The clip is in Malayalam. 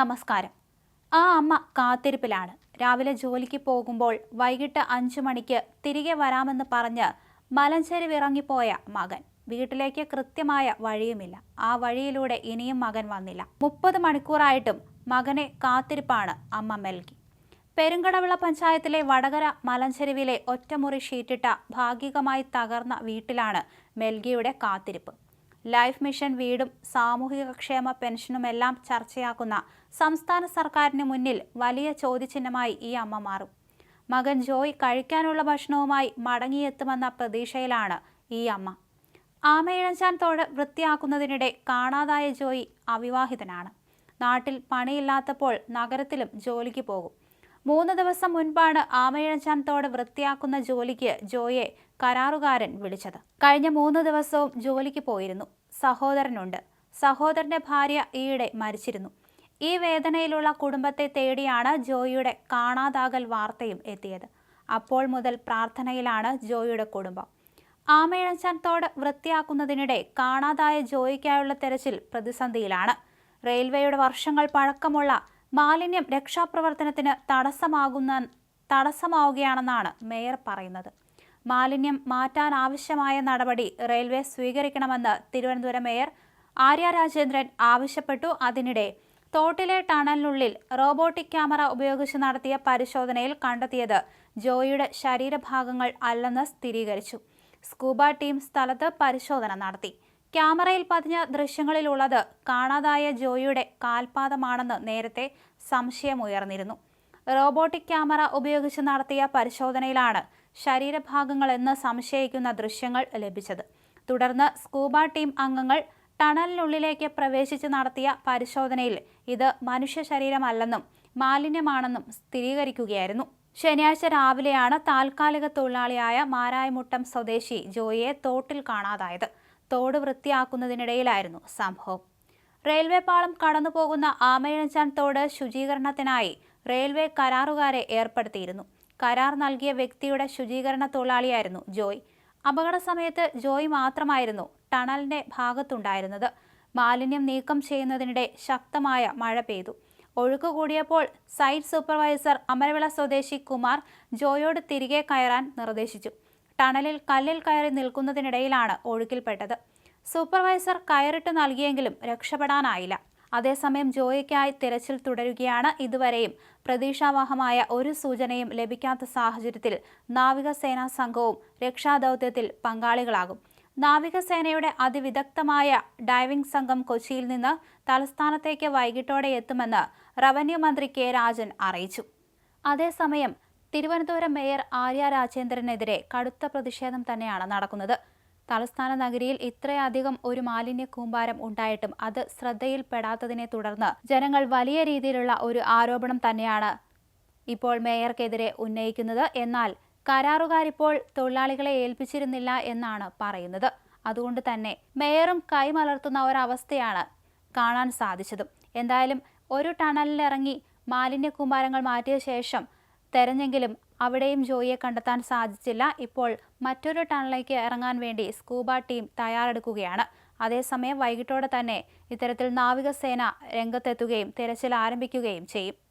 നമസ്കാരം. ആ അമ്മ കാത്തിരിപ്പിലാണ്. രാവിലെ ജോലിക്ക് പോകുമ്പോൾ വൈകിട്ട് അഞ്ചു മണിക്ക് തിരികെ വരാമെന്ന് പറഞ്ഞ് മലഞ്ചെരുവ് ഇറങ്ങിപ്പോയ മകൻ. വീട്ടിലേക്ക് കൃത്യമായ വഴിയുമില്ല. ആ വഴിയിലൂടെ ഇനിയും മകൻ വന്നില്ല. മുപ്പത് മണിക്കൂറായിട്ടും മകനെ കാത്തിരിപ്പാണ് അമ്മ മെൽകി. പെരുങ്കടവിള പഞ്ചായത്തിലെ വടകര മലഞ്ചെരുവിലെ ഒറ്റമുറി ഷീറ്റിട്ട ഭാഗികമായി തകർന്ന വീട്ടിലാണ് മെൽഗിയുടെ കാത്തിരിപ്പ്. ലൈഫ് മിഷൻ വീടും സാമൂഹികക്ഷേമ പെൻഷനുമെല്ലാം ചർച്ചയാക്കുന്ന സംസ്ഥാന സർക്കാരിന് മുന്നിൽ വലിയ ചോദ്യചിഹ്നമായി ഈ അമ്മ മാറും. മകൻ ജോയ് കഴിക്കാനുള്ള ഭക്ഷണവുമായി മടങ്ങിയെത്തുമെന്ന പ്രതീക്ഷയിലാണ് ഈ അമ്മ. ആമയിഴഞ്ചാൻ തോട് വൃത്തിയാക്കുന്നതിനിടെ കാണാതായ ജോയി അവിവാഹിതനാണ്. നാട്ടിൽ പണിയില്ലാത്തപ്പോൾ നഗരത്തിലും ജോലിക്ക് പോകും. മൂന്ന് ദിവസം മുൻപാണ് ആമയിഴഞ്ചാൻ വൃത്തിയാക്കുന്ന ജോലിക്ക് ജോയെ കരാറുകാരൻ വിളിച്ചത്. കഴിഞ്ഞ മൂന്ന് ദിവസവും ജോലിക്ക് പോയിരുന്നു. സഹോദരനുണ്ട്. സഹോദരന്റെ ഭാര്യ ഈയിടെ മരിച്ചിരുന്നു. ഈ വേദനയിലുള്ള കുടുംബത്തെ തേടിയാണ് ജോയിയുടെ കാണാതാകൽ വാർത്തയും എത്തിയത്. അപ്പോൾ മുതൽ പ്രാർത്ഥനയിലാണ് ജോയിയുടെ കുടുംബം. ആമയിഴഞ്ചാൻ തോട് വൃത്തിയാക്കുന്നതിനിടെ കാണാതായ ജോയിക്കായുള്ള തെരച്ചിൽ പ്രതിസന്ധിയിലാണ്. റെയിൽവേയുടെ വർഷങ്ങൾ പഴക്കമുള്ള മാലിന്യം രക്ഷാപ്രവർത്തനത്തിന് തടസ്സമാകുന്ന തടസ്സമാവുകയാണെന്നാണ് മേയർ പറയുന്നത്. മാലിന്യം മാറ്റാൻ ആവശ്യമായ നടപടി റെയിൽവേ സ്വീകരിക്കണമെന്ന് തിരുവനന്തപുരം മേയർ ആര്യ രാജേന്ദ്രൻ ആവശ്യപ്പെട്ടു. അതിനിടെ തോട്ടിലെ ടണലിനുള്ളിൽ റോബോട്ടിക് ക്യാമറ ഉപയോഗിച്ച് നടത്തിയ പരിശോധനയിൽ കണ്ടെത്തിയത് ജോയിയുടെ ശരീരഭാഗങ്ങൾ അല്ലെന്ന് സ്ഥിരീകരിച്ചു. സ്കൂബ ടീം സ്ഥലത്ത് പരിശോധന നടത്തി. ക്യാമറയിൽ പതിഞ്ഞ ദൃശ്യങ്ങളിലുള്ളത് കാണാതായ ജോയിയുടെ കാൽപാദമാണെന്ന് നേരത്തെ സംശയമുയർന്നിരുന്നു. റോബോട്ടിക് ക്യാമറ ഉപയോഗിച്ച് നടത്തിയ പരിശോധനയിലാണ് ശരീരഭാഗങ്ങളെന്ന് സംശയിക്കുന്ന ദൃശ്യങ്ങൾ ലഭിച്ചത്. തുടർന്ന് സ്കൂബ ടീം അംഗങ്ങൾ ടണലിനുള്ളിലേക്ക് പ്രവേശിച്ച് നടത്തിയ പരിശോധനയിൽ ഇത് മനുഷ്യ ശരീരമല്ലെന്നും മാലിന്യമാണെന്നും സ്ഥിരീകരിക്കുകയായിരുന്നു. ശനിയാഴ്ച രാവിലെയാണ് താൽക്കാലിക തൊഴിലാളിയായ മാരായമുട്ടം സ്വദേശി ജോയിയെ തോട്ടിൽ കാണാതായത്. തോട് വൃത്തിയാക്കുന്നതിനിടയിലായിരുന്നു സംഭവം. റെയിൽവേ പാളം കടന്നുപോകുന്ന ആമയിഴഞ്ചാൻ തോട് ശുചീകരണത്തിനായി റെയിൽവേ കരാറുകാരെ ഏർപ്പെടുത്തിയിരുന്നു. കരാർ നൽകിയ വ്യക്തിയുടെ ശുചീകരണ തൊഴിലാളിയായിരുന്നു ജോയ്. അപകട സമയത്ത് ജോയ് മാത്രമായിരുന്നു ടണലിന്റെ ഭാഗത്തുണ്ടായിരുന്നത്. മാലിന്യം നീക്കം ചെയ്യുന്നതിനിടെ ശക്തമായ മഴ പെയ്തു. ഒഴുക്ക് കൂടിയപ്പോൾ സൈറ്റ് സൂപ്പർവൈസർ അമരവിള സ്വദേശി കുമാർ ജോയോട് തിരികെ കയറാൻ നിർദ്ദേശിച്ചു. ടണലിൽ കല്ലിൽ കയറി നിൽക്കുന്നതിനിടയിലാണ് ഒഴുക്കിൽപ്പെട്ടത്. സൂപ്പർവൈസർ കയറിട്ട് നൽകിയെങ്കിലും രക്ഷപ്പെടാനായില്ല. അതേസമയം ജോയിക്കായി തിരച്ചിൽ തുടരുകയാണ് ഇതുവരെയും. പ്രതീക്ഷാവഹമായ ഒരു സൂചനയും ലഭിക്കാത്ത സാഹചര്യത്തിൽ നാവികസേനാ സംഘവും രക്ഷാദൗത്യത്തിൽ പങ്കാളികളാകും. നാവികസേനയുടെ അതിവിദഗ്ധമായ ഡൈവിംഗ് സംഘം കൊച്ചിയിൽ നിന്ന് തലസ്ഥാനത്തേക്ക് വൈകിട്ടോടെ എത്തുമെന്ന് റവന്യൂ മന്ത്രി കെ രാജൻ അറിയിച്ചു. അതേസമയം തിരുവനന്തപുരം മേയർ ആര്യ രാജേന്ദ്രനെതിരെ കടുത്ത പ്രതിഷേധം തന്നെയാണ് നടക്കുന്നത്. തലസ്ഥാന നഗരിയിൽ ഇത്രയധികം ഒരു മാലിന്യ കൂമ്പാരം ഉണ്ടായിട്ടും അത് ശ്രദ്ധയിൽപ്പെടാത്തതിനെ തുടർന്ന് ജനങ്ങൾ വലിയ രീതിയിലുള്ള ഒരു ആരോപണം തന്നെയാണ് ഇപ്പോൾ മേയർക്കെതിരെ ഉന്നയിക്കുന്നത്. എന്നാൽ കരാറുകാരിപ്പോൾ തൊഴിലാളികളെ ഏൽപ്പിച്ചിരുന്നില്ല എന്നാണ് പറയുന്നത്. അതുകൊണ്ട് തന്നെ മേയറും കൈമലർത്തുന്ന ഒരവസ്ഥയാണ് കാണാൻ സാധിച്ചതും. എന്തായാലും ഒരു ടണലിലിറങ്ങി മാലിന്യ കൂമ്പാരങ്ങൾ മാറ്റിയ ശേഷം തെരഞ്ഞെങ്കിലും അവിടെയും ജോയിയെ കണ്ടെത്താൻ സാധിച്ചില്ല. ഇപ്പോൾ മറ്റൊരു ടണലിലേക്ക് ഇറങ്ങാൻ വേണ്ടി സ്കൂബ ടീം തയ്യാറെടുക്കുകയാണ്. അതേസമയം വൈകിട്ടോടെ തന്നെ ഇത്തരത്തിൽ നാവികസേന രംഗത്തെത്തുകയും തിരച്ചിൽ ആരംഭിക്കുകയും ചെയ്യും.